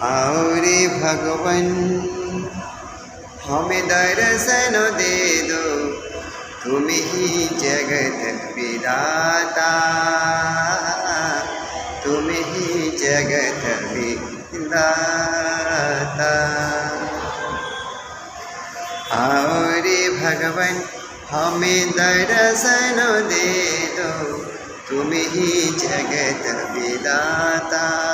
आओ रे भगवन, हमें दर्शन दे दो। तुम ही जगत विदाता। तुम ही जगत विदाता। आओ रे भगवन, हमें दर्शन दे दो। तुम ही जगत विदाता।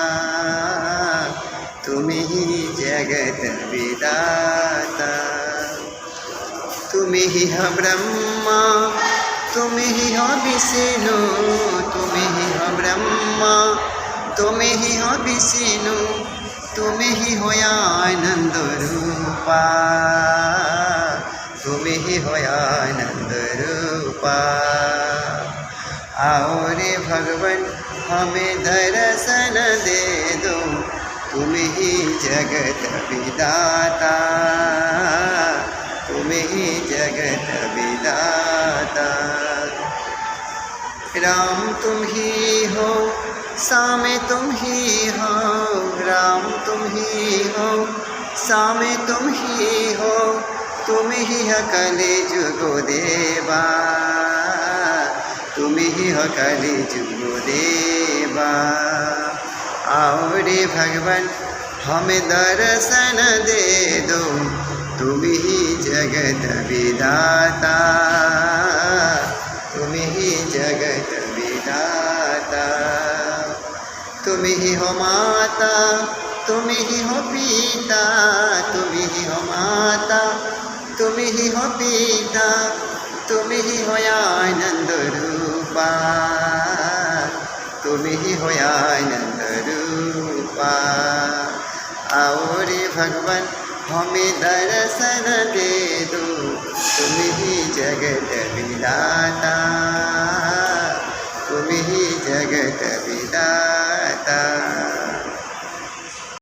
तुम ही जगत विदाता। तुम ही हो ब्रह्मा, तुम ही हो विष्णु, तुम ही हो ब्रह्मा, तुम ही हो विष्णु, तुम ही हो आनंद रूपा। तुम ही हो आनंद रूपा। आओ रे भगवन, हमें दर्शन दे दो। तुम ही जगत विदाता. तुम ही जगत विदाता. राम तुम ही हो, सामे तुम ही हो. राम तुम ही हो, सामे तुम ही हो. तुम ही हो कले जुगो देवा. तुम ही हो जुगो देवा. आओ रे भगवान, हमें दर्शन दे दो। तुम ही जगत विदाता तुम ही जगत विदाता तुम ही हो माता, तुम ही हो पिता। तुम ही हो माता, तुम ही हो पिता। तुम ही हो आनंद रूपा। तुम ही हो आनंद रूपा और भगवान, हमें दर्शन दे दो। तुम ही जगत विदाता। तुम ही जगत विदाता।